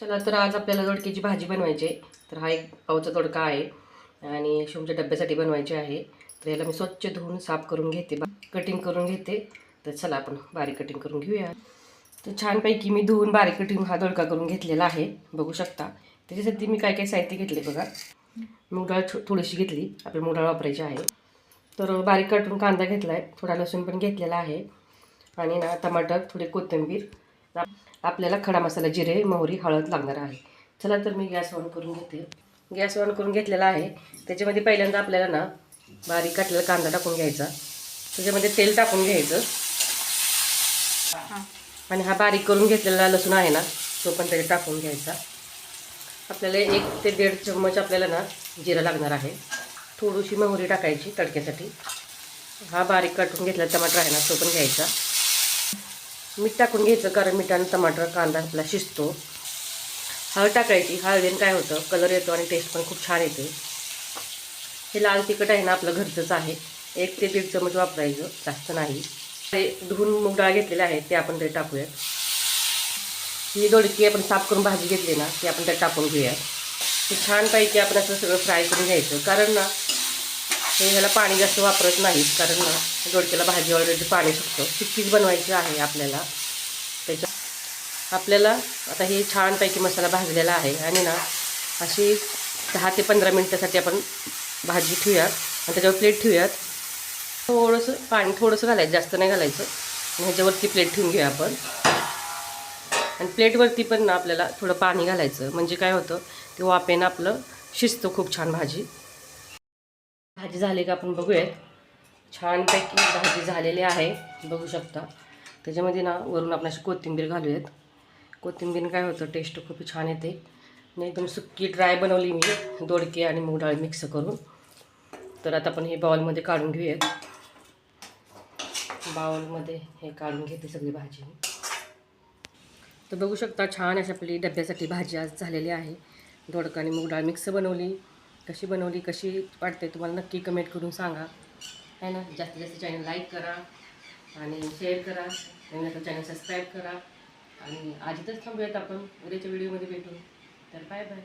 चला तर आज आपल्याला दोडक्याची भाजी बनवायची आहे. तर हा एक पावचा दोडका आहे आणि शिवमच्या डब्यासाठी बनवायची आहे. तर याला मी स्वच्छ धुवून साफ करून घेते. कटिंग करून घेते. तर चला आपण बारीक कटिंग करून घेऊया. तर छानपैकी मी धुवून बारीक कटिंग हा दोडका करून घेतलेला आहे. बघू शकता. त्याच्यासाठी मी काय काय साहित्य घेतले बघा. मूग डाळ थो- थोडीशी घेतली. आपल्याला मूग डाळ वापरायची आहे. तर बारीक कटून कांदा घेतला आहे थोडा लसूण पण घेतलेला आहे. आणि ना टमाटर थोडी कोथिंबीर. आपल्याला खडा मसाला जिरे मोहरी हळद लागणार आहे. चला तर मी गॅस ऑन करून घेते. गॅस ऑन करून घेतलेला आहे. त्याच्यामध्ये पहिल्यांदा आपल्याला ना बारीक काटलेला कांदा टाकून घ्यायचा. त्याच्यामध्ये तेल टाकून घ्यायचं. आणि हा बारीक करून घेतलेला लसूण आहे ना तो पण त्याच्यात टाकून घ्यायचा. आपल्याला एक ते दीड चम्मच आपल्याला ना जिरा लागणार आहे. थोडीशी मोहरी टाकायची तडक्यासाठी. हा बारीक काटून घेतलेला टमाटर आहे ना तो पण घ्यायचा. मीठ टाकून घ्यायचं कारण मिठानं टमाटर कांदा आपला शिजतो. हळद टाकायची हळदीनं काय होतं कलर येतो आणि टेस्ट पण खूप छान येते. हे लाल तिखट आहे ना आपलं घरचंच आहे. एक ते दीड चमच वापरायचं जास्त नाही. ते धुवून मूग डाळ घेतलेले आहे ते आपण ते टाकूयात. ही दोडकी आपण साफ करून भाजी घेतली ना ती आपण त्यात टाकून घेऊयात. ते छानपैकी आपण असं सगळं फ्राय करून घ्यायचं. कारण ना हे ह्याला पाणी जास्त वापरत नाहीत कारण ना दोडक्याला भाजी ऑलरेडी पाणी सुटतं. सुक्कीच बनवायची आहे आपल्याला. त्याच्या आपल्याला आता हे छानपैकी मसाला भाजलेला आहे आणि ना अशी दहा ते पंधरा मिनटासाठी आपण भाजी ठेवूयात आणि त्याच्यावर प्लेट ठेवूयात. थोडंसं पाणी थोडंसं घालायचं जास्त नाही घालायचं. आणि ह्याच्यावरती प्लेट ठेवून घेऊया आपण. आणि प्लेटवरती पण ना आपल्याला थोडं पाणी घालायचं. म्हणजे काय होतं ते वाफेनं आपलं शिजतं खूप छान भाजी. भाजी झाली का आपण बघूयात. छानपैकी भाजी झालेली आहे बघू शकता. त्याच्यामध्ये ना वरून आपण अशी कोथिंबीर घालूयात. कोथिंबीर काय होतं टेस्ट खूप छान येते. आणि एकदम सुक्की ड्राय बनवली मी दोडके आणि मूग डाळ मिक्स करून. तर आता आपण हे बाउलमध्ये काढून घेऊयात. बाउलमध्ये हे काढून घेते सगळी भाजी मी. तर बघू शकता छान अशी आपली डब्यासाठी भाजी आज झालेली आहे. दोडका आणि मूग डाळ मिक्स बनवली. कशी बनवली कशी वाटते तुम्हाला नक्की कमेंट करून सांगा. है ना? जास्तीत जास्त चॅनल लाईक करा आणि शेअर करा. नवीन आता चॅनल सबस्क्राईब करा. आणि आधी थांबूयात आपण. उद्याच्या व्हिडिओमध्ये भेटू. तर बाय बाय